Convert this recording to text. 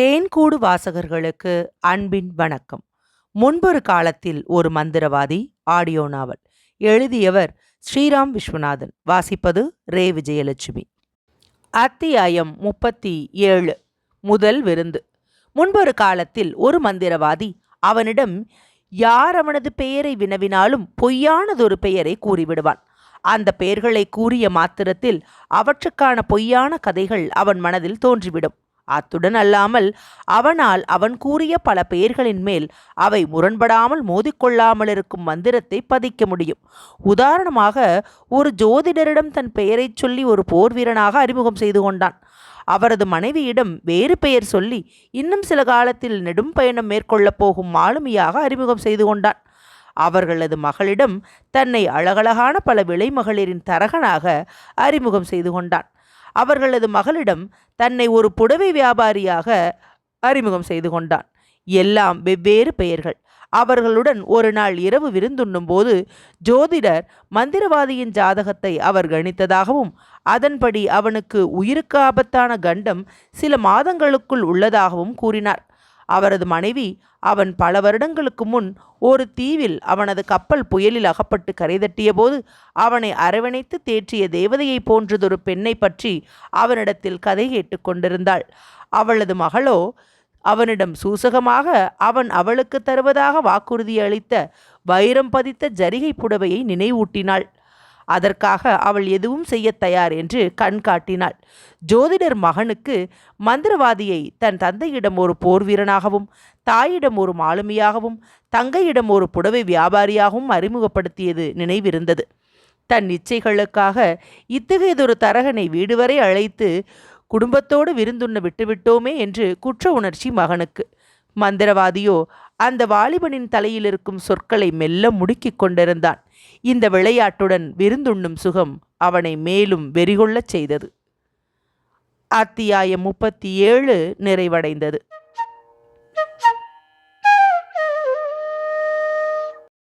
தேன்கூடு வாசகர்களுக்கு அன்பின் வணக்கம். முன்பொரு காலத்தில் ஒரு மந்திரவாதி ஆடியோ நாவல் எழுதியவர் ஸ்ரீராம் விஸ்வநாதன். வாசிப்பது ரே. விஜயலட்சுமி. அத்தியாயம் முப்பத்தி ஏழு முதல் விருந்து. முன்பொரு காலத்தில் ஒரு மந்திரவாதி அவனிடம் யார் அவனது பெயரை வினவினாலும் பொய்யானதொரு பெயரை கூறிவிடுவான். அந்த பெயர்களை கூறிய மாத்திரத்தில் அவற்றுக்கான பொய்யான கதைகள் அவன் மனதில் தோன்றிவிடும். அத்துடன் அல்லாமல் அவனால் அவன் கூறிய பல பெயர்களின் மேல் அவை முரண்படாமல் மோதிக்கொள்ளாமல் இருக்கும் மந்திரத்தை பதிக்க முடியும். உதாரணமாக ஒரு ஜோதிடரிடம் தன் பெயரைச் சொல்லி ஒரு போர் வீரனாக அறிமுகம் செய்து கொண்டான். அவரது மனைவியிடம் வேறு பெயர் சொல்லி இன்னும் சில காலத்தில் நெடும் பயணம் மேற்கொள்ளப் போகும் மாலுமியாக அறிமுகம் செய்து கொண்டான். அவர்களது மகளிடம் தன்னை அழகழகான பல விலைமகளிரின் தரகனாக அறிமுகம் செய்து கொண்டான். அவர்களது மகளிடம் தன்னை ஒரு புடவை வியாபாரியாக அறிமுகம் செய்து கொண்டான். எல்லாம் வெவ்வேறு பெயர்கள். அவர்களுடன் ஒரு நாள் இரவு விருந்துண்ணும் போது ஜோதிடர் மந்திரவாதியின் ஜாதகத்தை அவர் கணித்ததாகவும் அதன்படி அவனுக்கு உயிருக்கு ஆபத்தான கண்டம் சில மாதங்களுக்குள் உள்ளதாகவும் கூறினார். அவரது மனைவி அவன் பல வருடங்களுக்கு முன் ஒரு தீவில் அவனது கப்பல் புயலில் அகப்பட்டு கரைதட்டிய போது அவனை அரவணைத்து தேற்றிய தேவதையைப் போன்றதொரு பெண்ணை பற்றி அவனிடத்தில் கதை கேட்டுக்கொண்டிருந்தாள் அவளது மகளோ அவனிடம் சூசகமாக அவன் அவளுக்கு தருவதாக வாக்குறுதி அளித்த வைரம் பதித்த ஜரிகை புடவையை நினைவூட்டினாள். அதற்காக அவள் எதுவும் செய்ய தயார் என்று கண் காட்டினாள். ஜோதிடர் மகனுக்கு மந்திரவாதியை தன் தந்தையிடம் ஒரு போர் வீரனாகவும் தாயிடம் ஒரு மாலுமியாகவும் தங்கையிடம் ஒரு புடவை வியாபாரியாகவும் அறிமுகப்படுத்தியது நினைவிருந்தது. தன் இச்சைகளுக்காக இத்தகையதொரு தரகனை வீடு வரை அழைத்து குடும்பத்தோடு விருந்துண்ண விட்டுவிட்டோமே என்று குற்ற உணர்ச்சி மகனுக்கு. மந்திரவாதியோ அந்த வாலிபனின் தலையில் இருக்கும் சொற்களை மெல்ல முடுக்கிக் கொண்டிருந்தான். இந்த விளையாட்டுடன் விருந்துண்ணும் சுகம் அவனை மேலும் வெறிகொள்ளச் செய்தது. அத்தியாயம் முப்பத்தி ஏழு நிறைவடைந்தது.